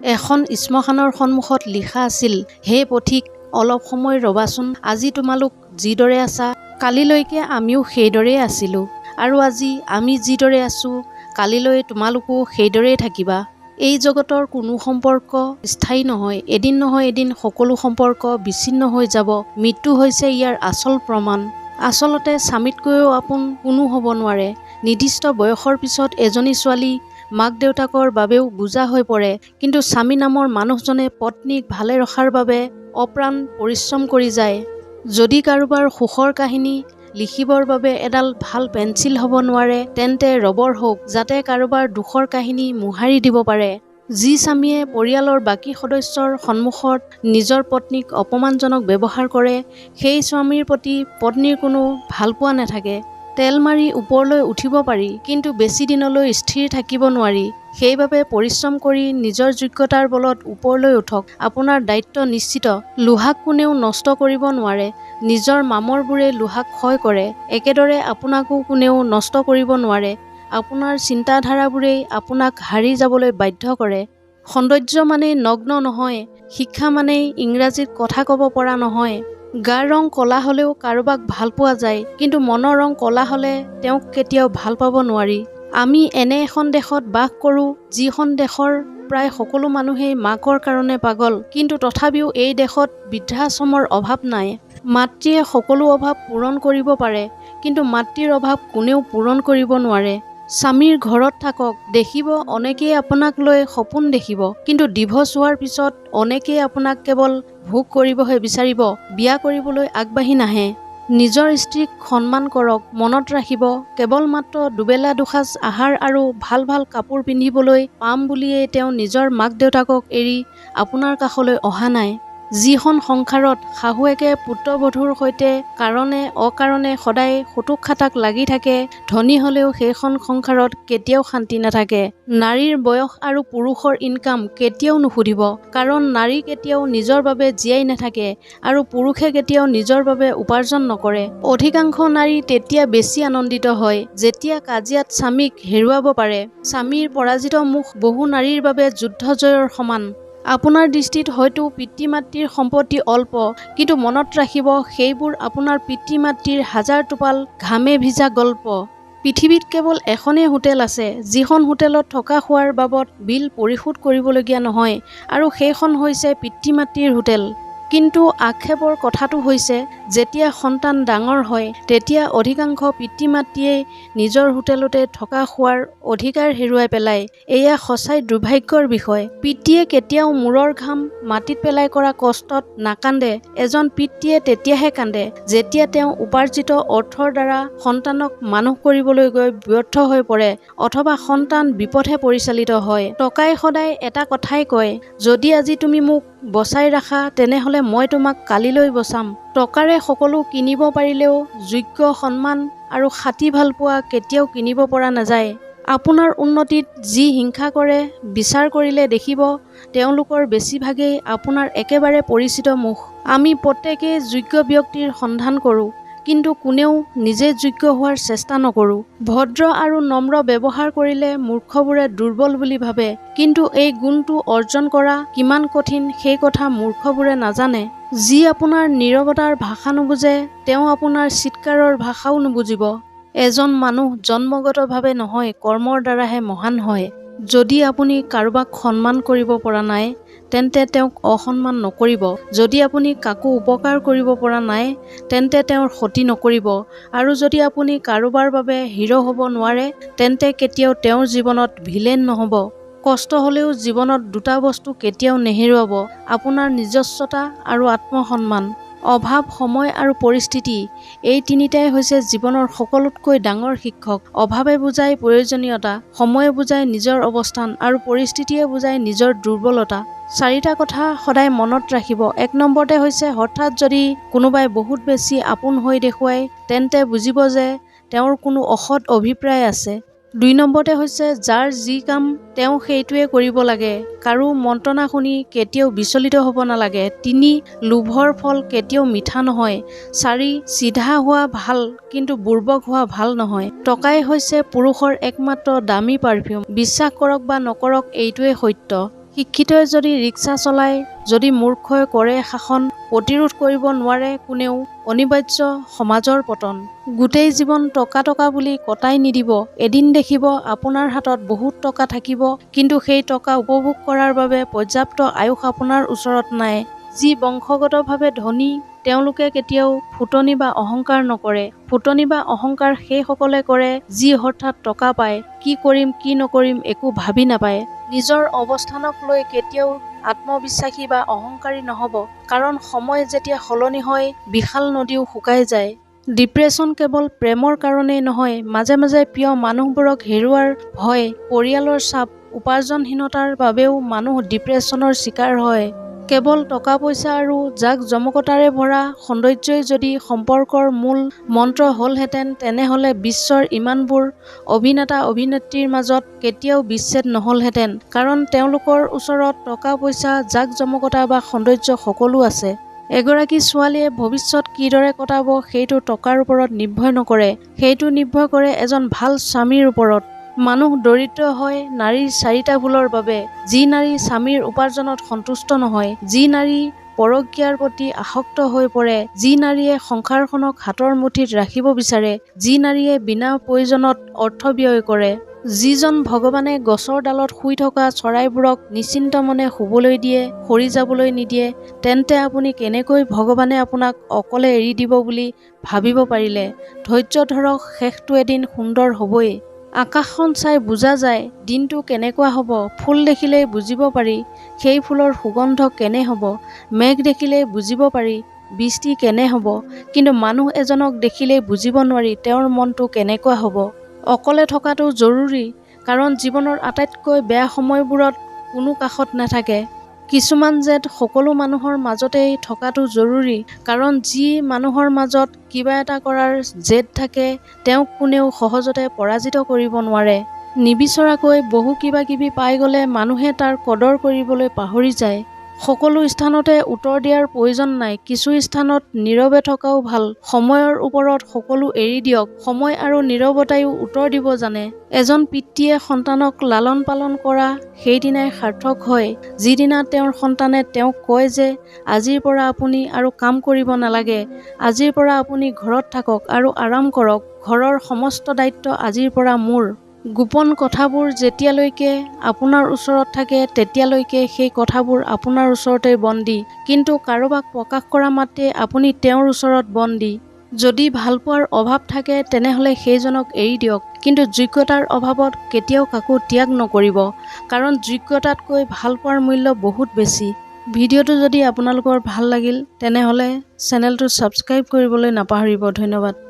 এখন শ্মশানৰ সন্মুখত লিখা আছিল হে পথিক অলপ সময় ৰবাচোন আজি তোমালোক যিদৰে আছা কালিলৈকে আমিও সেইদৰেই আছিলোঁ। আৰু আজি আমি যিদৰে আছোঁ কালিলৈ তোমালোকো সেইদৰেই থাকিবা। এই জগতৰ কোনো সম্পৰ্ক স্থায়ী নহয় এদিন নহয় এদিন সকলো সম্পৰ্ক বিচ্ছিন্ন হৈ যাব মৃত্যু হৈছে ইয়াৰ আচল প্ৰমাণ। আচলতে স্বামীতকৈও আপোন কোনো হ'ব নোৱাৰে। নিৰ্দিষ্ট বয়সৰ পিছত এজনী ছোৱালী মাক দেউতাকৰ বাবেও বুজা হৈ পৰে। কিন্তু স্বামী নামৰ মানুহজনে পত্নীক ভালে ৰখাৰ বাবে অপ্ৰাণ পৰিশ্ৰম কৰি যায়। যদি কাৰোবাৰ সুখৰ কাহিনী লিখিবৰ বাবে এডাল ভাল পেঞ্চিল হ'ব নোৱাৰে তেন্তে ৰবৰ হওক যাতে কাৰোবাৰ দুখৰ কাহিনী মোহাৰি দিব পাৰে। যি স্বামীয়ে পৰিয়ালৰ বাকী সদস্যৰ সন্মুখত নিজৰ পত্নীক অপমানজনক ব্যৱহাৰ কৰে সেই স্বামীৰ প্ৰতি পত্নীৰ কোনো ভালপোৱা নাথাকে। তেল মাৰি ওপৰলৈ উঠিব পাৰি কিন্তু বেছি দিনলৈ স্থিৰ থাকিব নোৱাৰি। সেইবাবে পৰিশ্ৰম কৰি নিজৰ যোগ্যতাৰ বলত ওপৰলৈ উঠক। আপোনাৰ দায়িত্ব নিশ্চিত। লোহাক কোনেও নষ্ট কৰিব নোৱাৰে। নিজৰ মামৰবোৰে লোহাক ক্ষয় কৰে। একেদৰে আপোনাকো কোনেও নষ্ট কৰিব নোৱাৰে। আপোনাৰ চিন্তাধাৰাবোৰেই আপোনাক হাৰি যাবলৈ বাধ্য কৰে। সৌন্দৰ্য মানেই নগ্ন নহয়। শিক্ষা মানেই ইংৰাজীত কথা ক'ব পৰা নহয়। গাৰ ৰং ক'লা হ'লেও কাৰোবাক ভাল পোৱা যায় কিন্তু মনৰ ৰং ক'লা হ'লে তেওঁক কেতিয়াও ভাল পাব নোৱাৰি। আমি এনে এখন দেশত বাস কৰোঁ যিখন দেশৰ প্ৰায় সকলো মানুহেই মাকৰ কাৰণে পাগল কিন্তু তথাপিও এই দেশত বৃদ্ধাশ্ৰমৰ অভাৱ নাই। মাতৃয়ে সকলো অভাৱ পূৰণ কৰিব পাৰে কিন্তু মাতৃৰ অভাৱ কোনেও পূৰণ কৰিব নোৱাৰে। স্বামীৰ ঘৰত থাকক দেখিব অনেকেই আপোনাক লৈ সপোন দেখিব কিন্তু ডিভ'ৰ্চ হোৱাৰ পিছত অনেকেই আপোনাক কেৱল ভোগ কৰিবহে বিচাৰিব বিয়া কৰিবলৈ আগবাঢ়ি নাহে। নিজৰ স্ত্ৰীক সন্মান কৰক মনত ৰাখিব কেৱল মাত্ৰ দুবেলা দুসাঁজ আহাৰ আৰু ভাল ভাল কাপোৰ পিন্ধিবলৈ পাম বুলিয়েই তেওঁ নিজৰ মাক দেউতাকক এৰি আপোনাৰ কাষলৈ অহা নাই। যিখন সংসাৰত শাহুৱেকে পুত্ৰবধূৰ সৈতে কাৰণে অকাৰণে সদায় সুতুক খাটাক লাগি থাকে ধনী হ'লেও সেইখন সংসাৰত কেতিয়াও শান্তি নাথাকে। নাৰীৰ বয়স আৰু পুৰুষৰ ইনকাম কেতিয়াও নুসুধিব কাৰণ নাৰী কেতিয়াও নিজৰ বাবে জীয়াই নাথাকে আৰু পুৰুষে কেতিয়াও নিজৰ বাবে উপাৰ্জন নকৰে। অধিকাংশ নাৰী তেতিয়া বেছি আনন্দিত হয় যেতিয়া কাজিয়াত স্বামীক হেৰুৱাব পাৰে। স্বামীৰ পৰাজিত মুখ বহু নাৰীৰ বাবে যুদ্ধ জয়ৰ সমান। আপোনাৰ দৃষ্টিত হয়তো পিতৃ মাতৃৰ সম্পত্তি অল্প কিন্তু মনত ৰাখিব সেইবোৰ আপোনাৰ পিতৃ মাতৃৰ হাজাৰ টোপাল ঘামে ভিজা গল্প। পৃথিৱীত কেৱল এখনেই হোটেল আছে যিখন হোটেলত থকা খোৱাৰ বাবদ বিল পৰিশোধ কৰিবলগীয়া নহয় আৰু সেইখন হৈছে পিতৃ মাতৃৰ হোটেল। কিন্তু আক্ষেপৰ কথাটো হৈছে যেতিয়া সন্তান ডাঙৰ হয় তেতিয়া অধিকাংশ পিতৃ মাতৃয়েই নিজৰ হোটেলতে থকা খোৱাৰ অধিকাৰ হেৰুৱাই পেলায়। এয়া সঁচাই দুৰ্ভাগ্যৰ বিষয়। পিতৃয়ে কেতিয়াও মূৰৰ ঘাম মাটিত পেলাই কৰা কষ্টত নাকান্দে। এজন পিতৃয়ে তেতিয়াহে কান্দে যেতিয়া তেওঁ উপাৰ্জিত অৰ্থৰ দ্বাৰা সন্তানক মানুহ কৰিবলৈ গৈ ব্যৰ্থ হৈ পৰে অথবা সন্তান বিপথে পৰিচালিত হয়। টকাই সদায় এটা কথাই কয় যদি আজি তুমি মোক বচাই ৰাখা তেনেহ'লে মই তোমাক কালিলৈ বচাম। টকাৰে সকলো কিনিব পাৰিলেও যোগ্য সন্মান আৰু খাতি ভালপোৱা কেতিয়াও কিনিব পৰা নাযায়। আপোনাৰ উন্নতিত যি হিংসা কৰে বিচাৰ কৰিলে দেখিব তেওঁলোকৰ বেছিভাগেই আপোনাৰ একেবাৰে পৰিচিত মুখ। আমি প্ৰত্যেকেই যোগ্য ব্যক্তিৰ সন্ধান কৰোঁ। কিন্তু কোনেও নিজে যোগ্য হোৱাৰ চেষ্টা নকৰোঁ। ভদ্ৰ আৰু নম্ৰ ব্যৱহাৰ কৰিলে মূৰ্খবোৰে দুৰ্বল বুলি ভাবে কিন্তু এই গুণটো অৰ্জন কৰা কিমান কঠিন সেই কথা মূৰ্খবোৰে নাজানে। যি আপোনাৰ নীৰৱতাৰ ভাষা নুবুজে তেওঁ আপোনাৰ চিৎকাৰৰ ভাষাও নুবুজিব। এজন মানুহ জন্মগতভাৱে নহয় কৰ্মৰ দ্বাৰাহে মহান হয়। যদি আপুনি কাৰোবাক সন্মান কৰিব পৰা নাই তেন্তে তেওঁক অসন্মান নকৰিব। যদি আপুনি কাকো উপকাৰ কৰিব পৰা নাই তেন্তে তেওঁৰ ক্ষতি নকৰিব। আৰু যদি আপুনি কাৰোবাৰ বাবে হিৰ' হ'ব নোৱাৰে তেন্তে কেতিয়াও তেওঁৰ জীৱনত ভিলেন নহ'ব। কষ্ট হ'লেও জীৱনত দুটা বস্তু কেতিয়াও নেহেৰুৱাব আপোনাৰ নিজস্বতা আৰু আত্মসন্মান। অভাৱ সময় আৰু পৰিস্থিতি এই তিনিটাই হৈছে জীৱনৰ সকলোতকৈ ডাঙৰ শিক্ষক। অভাৱে বুজাই প্ৰয়োজনীয়তা সময়ে বুজাই নিজৰ অৱস্থান আৰু পৰিস্থিতিয়ে বুজাই নিজৰ দুৰ্বলতা। চাৰিটা কথা সদায় মনত ৰাখিব। এক নম্বৰতে হৈছে হঠাৎ যদি কোনোবাই বহুত বেছি আপোন হৈ দেখুৱায় তেন্তে বুজিব যে তেওঁৰ কোনো অসৎ অভিপ্ৰায় আছে। দুই নম্বৰতে হৈছে যাৰ যি কাম তেওঁ সেইটোৱে কৰিব লাগে। কাৰো মন্ত্ৰণা শুনি কেতিয়াও বিচলিত হ'ব নালাগে। তিনি লোভৰ ফল কেতিয়াও মিঠা নহয়। চাৰি চিধা হোৱা ভাল কিন্তু বুৰ্বক হোৱা ভাল নহয়। টকাই হৈছে পুৰুষৰ একমাত্ৰ দামী পাৰফিউম। বিশ্বাস কৰক বা নকৰক এইটোৱে সত্য। শিক্ষিতই যদি ৰিক্সা চলায় যদি মূৰ্খই কৰে শাসন প্ৰতিৰোধ কৰিব নোৱাৰে কোনেও অনিবাৰ্য সমাজৰ পতন। গোটেই জীৱন টকা টকা বুলি কটাই নিদিব এদিন দেখিব আপোনাৰ হাতত বহুত টকা থাকিব কিন্তু সেই টকা উপভোগ কৰাৰ বাবে পৰ্যাপ্ত আয়ুস আপোনাৰ ওচৰত নাই। যি বংশগতভাৱে ধনী তেওঁলোকে কেতিয়াও ফুটনি বা অহংকাৰ নকৰে। ফুটনি বা অহংকাৰ সেইসকলে কৰে যি হঠাৎ টকা পায়। কি কৰিম কি নকৰিম একো ভাবি নাপায়। নিজৰ অৱস্থানক লৈ কেতিয়াও আত্মবিশ্বাসী বা অহংকাৰী নহ'ব। কাৰণ সময় যেতিয়া সলনি হয় বিশাল নদীও শুকাই যায়। ডিপ্ৰেশ্যন কেৱল প্ৰেমৰ কাৰণেই নহয় মাজে মাজে প্ৰিয় মানুহবোৰক হেৰুৱাৰ ভয় পৰিয়ালৰ চাপ উপাৰ্জনহীনতাৰ বাবেও মানুহ ডিপ্ৰেশ্যনৰ চিকাৰ হয়। কেৱল টকা পইচা আৰু জাক জমকতাৰে ভৰা সৌন্দৰ্যই যদি সম্পৰ্কৰ মূল মন্ত্ৰ হ'লহেঁতেন তেনেহ'লে বিশ্বৰ ইমানবোৰ অভিনেতা অভিনেত্ৰীৰ মাজত কেতিয়াও বিচ্ছেদ নহ'লহেঁতেন। কাৰণ তেওঁলোকৰ ওচৰত টকা পইচা জাক জমকতা বা সৌন্দৰ্য সকলো আছে। এগৰাকী ছোৱালীয়ে ভৱিষ্যত কিদৰে কটাব সেইটো টকাৰ ওপৰত নিৰ্ভৰ নকৰে। সেইটো নিৰ্ভৰ কৰে এজন ভাল স্বামীৰ ওপৰত। মানুহ দৰিদ্ৰ হয় নাৰীৰ চাৰিটা ভুলৰ বাবে যি নাৰী স্বামীৰ উপাৰ্জনত সন্তুষ্ট নহয় যি নাৰী পৰকীয়াৰ প্ৰতি আসক্ত হৈ পৰে যি নাৰীয়ে সংসাৰখনক হাতৰ মুঠিত ৰাখিব বিচাৰে যি নাৰীয়ে বিনা প্ৰয়োজনত অৰ্থ ব্যয় কৰে। যিজন ভগৱানে গছৰ ডালত শুই থকা চৰাইবোৰক নিশ্চিন্ত মনে শুবলৈ দিয়ে সৰি যাবলৈ নিদিয়ে তেন্তে আপুনি কেনেকৈ ভগৱানে আপোনাক অকলে এৰি দিব বুলি ভাবিব পাৰিলে? ধৈৰ্য ধৰক শেষটো এদিন সুন্দৰ হ'বই। আকাশখন চাই বুজা যায় দিনটো কেনেকুৱা হ'ব ফুল দেখিলেই বুজিব পাৰি সেই ফুলৰ সুগন্ধ কেনে হ'ব মেঘ দেখিলেই বুজিব পাৰি বৃষ্টি কেনে হ'ব কিন্তু মানুহ এজনক দেখিলেই বুজিব নোৱাৰি তেওঁৰ মনটো কেনেকুৱা হ'ব। অকলে থকাটো জৰুৰী কাৰণ জীৱনৰ আটাইতকৈ বেয়া সময়বোৰত কোনো কাষত নাথাকে। কিছুমান জেদ সকলো মানুহৰ মাজতেই থকাটো জৰুৰী। কাৰণ যি মানুহৰ মাজত কিবা এটা কৰাৰ জেদ থাকে তেওঁক কোনেও সহজতে পৰাজিত কৰিব নোৱাৰে। নিবিচৰাকৈ বহু কিবা কিবি পাই গ'লে মানুহে তাৰ কদৰ কৰিবলৈ পাহৰি যায়। সকলো স্থানতে উত্তৰ দিয়াৰ প্ৰয়োজন নাই। কিছু স্থানত নীৰৱে থকাও ভাল। সময়ৰ ওপৰত সকলো এৰি দিয়ক। সময় আৰু নীৰৱতায়ো উত্তৰ দিব জানে। এজন পিতৃয়ে সন্তানক লালন পালন কৰা সেইদিনাই সাৰ্থক হয়। যিদিনা তেওঁৰ সন্তানে তেওঁক কয় যে আজিৰ পৰা আপুনি আৰু কাম কৰিব নালাগে। আজিৰ পৰা আপুনি ঘৰত থাকক আৰু আৰাম কৰক। ঘৰৰ সমস্ত দায়িত্ব আজিৰ পৰা মোৰ। গোপন কথাবোৰ যেতিয়ালৈকে আপোনাৰ ওচৰত থাকে তেতিয়ালৈকে সেই কথাবোৰ আপোনাৰ ওচৰতে বন্দী। কিন্তু কাৰোবাক প্ৰকাশ কৰা মাত্ৰে আপুনি তেওঁৰ ওচৰত বন্দী। যদি ভালপোৱাৰ অভাৱ থাকে তেনেহ'লে সেইজনক এৰি দিয়ক। কিন্তু যোগ্যতাৰ অভাৱত কেতিয়াও কাকো ত্যাগ নকৰিব। কাৰণ যোগ্যতাতকৈ ভালপোৱাৰ মূল্য বহুত বেছি। ভিডিঅ'টো যদি আপোনালোকৰ ভাল লাগিল তেনেহ'লে চেনেলটো ছাবস্ক্ৰাইব কৰিবলৈ নাপাহৰিব। ধন্যবাদ।